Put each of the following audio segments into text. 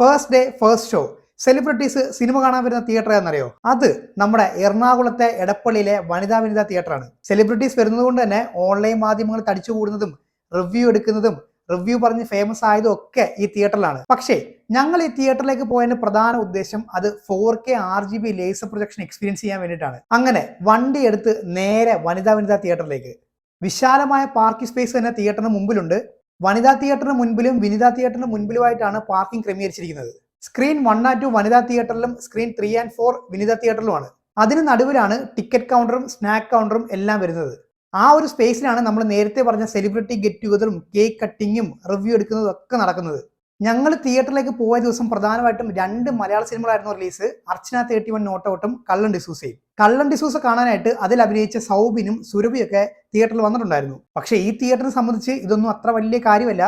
First day first show celebrities cinema കാണാൻ വരുന്ന theatre എന്നറിയോ അത് നമ്മുടെ എറണാകുളത്തെ എടപ്പള്ളിയിലെ വനിതാ വനിതാ തിയേറ്ററാണ് സെലിബ്രിറ്റീസ് വരുന്നത് കൊണ്ട് തന്നെ ഓൺലൈൻ മാധ്യമങ്ങൾ തടിച്ചു കൂടുന്നതും റിവ്യൂ എടുക്കുന്നതും റിവ്യൂ പറഞ്ഞ് ഫേമസ് ആയതും ഒക്കെ ഈ തിയേറ്ററിലാണ് പക്ഷേ ഞങ്ങൾ ഈ തിയേറ്ററിലേക്ക് പോയതിന്റെ പ്രധാന ഉദ്ദേശം അത് four K R G B laser projection experience ചെയ്യാൻ വേണ്ടിയിട്ടാണ്. അങ്ങനെ വണ്ടി എടുത്ത് നേരെ വനിതാ വനിതാ തിയേറ്ററിലേക്ക് വിശാലമായ പാർക്കിംഗ് സ്പേസ് തന്നെ തിയേറ്ററിന് മുമ്പിലുണ്ട്. വനിതാ തിയേറ്ററിന് മുൻപിലും വിനിതാ തിയേറ്ററിന് മുൻപിലുമായിട്ടാണ് പാർക്കിംഗ് ക്രമീകരിച്ചിരിക്കുന്നത്. Screen one and two Vanitha തിയേറ്ററിലും screen three and four Vinitha തിയേറ്ററിലുമാണ്. അതിന് നടുവിലാണ് ടിക്കറ്റ് കൗണ്ടറും സ്നാക്ക് കൗണ്ടറും എല്ലാം വരുന്നത്. ആ ഒരു സ്പേസിലാണ് നമ്മൾ നേരത്തെ പറഞ്ഞ സെലിബ്രിറ്റി ഗെറ്റ് ടുഗതറും കേക്ക് കട്ടിങ്ങും റിവ്യൂ എടുക്കുന്നതും ഒക്കെ നടക്കുന്നത്. ഞങ്ങൾ തിയേറ്ററിലേക്ക് പോയ ദിവസം പ്രധാനമായിട്ടും രണ്ട് മലയാള സിനിമകളായിരുന്നു റിലീസ് അർച്ചന തേർട്ടി വൺ നോട്ടോട്ടും കള്ളൻ ഡിസൂസയും. കള്ളൻ ഡിസൂസ കാണാനായിട്ട് അതിൽ അഭിനയിച്ച സൗബിനും സുരഭിയൊക്കെ തിയേറ്ററിൽ വന്നിട്ടുണ്ടായിരുന്നു. പക്ഷെ ഈ തിയേറ്ററിനെ സംബന്ധിച്ച് ഇതൊന്നും അത്ര വലിയ കാര്യമല്ല.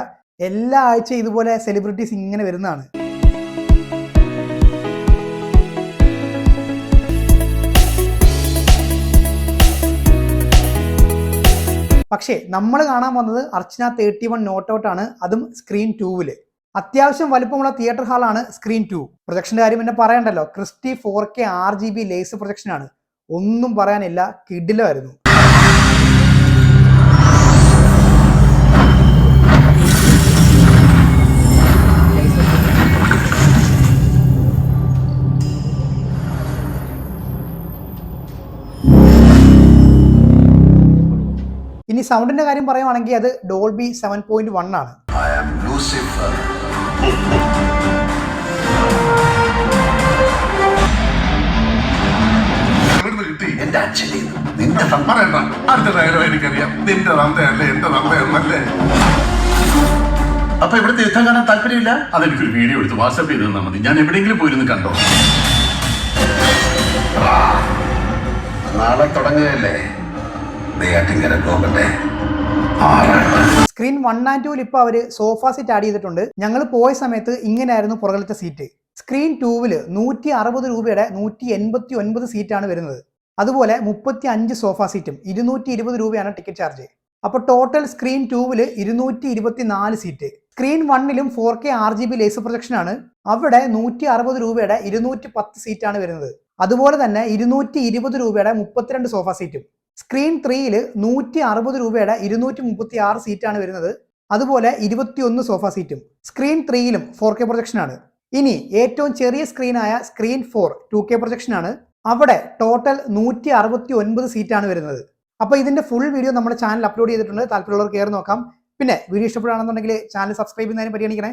എല്ലാ ആഴ്ച ഇതുപോലെ സെലിബ്രിറ്റീസ് ഇങ്ങനെ വരുന്നതാണ്. പക്ഷേ നമ്മൾ കാണാൻ വന്നത് Archana thirty one not out ആണ്. അതും സ്ക്രീൻ ടൂവിൽ അത്യാവശ്യം വലുപ്പമുള്ള തിയേറ്റർ ഹാളാണ് സ്ക്രീൻ ടു. പ്രൊജക്ഷന്റെ കാര്യം പിന്നെ പറയണ്ടല്ലോ. Christie four K R G B laser പ്രൊജക്ഷനാണ്. ഒന്നും പറയാനില്ല. കിഡിലായിരുന്നു ഇനി സൗണ്ടിന്റെ കാര്യം പറയുവാണെങ്കിൽ അത് ഡോൾബി സെവൻ പോയിന്റ് വൺ ആണ്. നിന്റെ പറയണ്ട. അടുത്ത ഡയലോഗ് എനിക്കറിയാം. നിന്റെ തന്തയല്ലേ എന്റെ തന്തയെന്നല്ലേ അപ്പൊ ഇവിടുത്തെ യുദ്ധം കാണാൻ താല്പര്യമില്ല? അതെനിക്കൊരു വീഡിയോ എടുത്ത് വാട്സപ്പ് ചെയ്ത് തന്നാൽ മതി. ഞാൻ എവിടെയെങ്കിലും പോയിരുന്നു കണ്ടോ? നാളെ തുടങ്ങുകയല്ലേ? നെയ്യാറ്റിങ്കര പോകട്ടെ. സ്ക്രീൻ വൺ ആൻഡ് ടൂവിൽ ഇപ്പോൾ അവർ സോഫ സീറ്റ് ആഡ് ചെയ്തിട്ടുണ്ട്. ഞങ്ങൾ പോയ സമയത്ത് ഇങ്ങനെയായിരുന്നു പുറകിലത്തെ സീറ്റ് സ്ക്രീൻ ടൂവിൽ നൂറ്റി അറുപത് രൂപയുടെ നൂറ്റി എൺപത്തി ഒൻപത് സീറ്റാണ് വരുന്നത്. അതുപോലെ മുപ്പത്തി അഞ്ച് സോഫ സീറ്റും ഇരുന്നൂറ്റി ഇരുപത് രൂപയാണ് ടിക്കറ്റ് ചാർജ് അപ്പോൾ ടോട്ടൽ സ്ക്രീൻ ടൂവിൽ ഇരുന്നൂറ്റി ഇരുപത്തി നാല് seat screen വണ്ണിലും four K R G B laser projection ആണ്. അവിടെ നൂറ്റി അറുപത് രൂപയുടെ ഇരുന്നൂറ്റി പത്ത് സീറ്റാണ് വരുന്നത്. അതുപോലെ തന്നെ ഇരുന്നൂറ്റി ഇരുപത് രൂപയുടെ മുപ്പത്തിരണ്ട് സോഫ സീറ്റും സ്ക്രീൻ ത്രീയിൽ നൂറ്റി അറുപത് രൂപയുടെ ഇരുന്നൂറ്റി മുപ്പത്തി ആറ് സീറ്റാണ് വരുന്നത്. അതുപോലെ ഇരുപത്തിയൊന്ന് സോഫ സീറ്റും സ്ക്രീൻ ത്രീയിലും ഫോർ കെ പ്രൊജക്ഷനാണ് ഇനി ഏറ്റവും ചെറിയ സ്ക്രീനായ സ്ക്രീൻ ഫോർ ടു കെ പ്രൊജക്ഷനാണ് അവിടെ ടോട്ടൽ നൂറ്റി അറുപത്തി ഒൻപത് സീറ്റാണ് വരുന്നത്. അപ്പോൾ ഇതിന്റെ ഫുൾ വീഡിയോ നമ്മുടെ ചാനൽ അപ്ലോഡ് ചെയ്തിട്ടുണ്ട്. താല്പര്യമുള്ളവർ കയറി നോക്കാം. പിന്നെ വീഡിയോ ഇഷ്ടപ്പെടുകയാണെന്നുണ്ടെങ്കിൽ ചാനൽ സബ്സ്ക്രൈബ് ചെയ്യുന്നതിനെ പരിഗണിക്കണേ.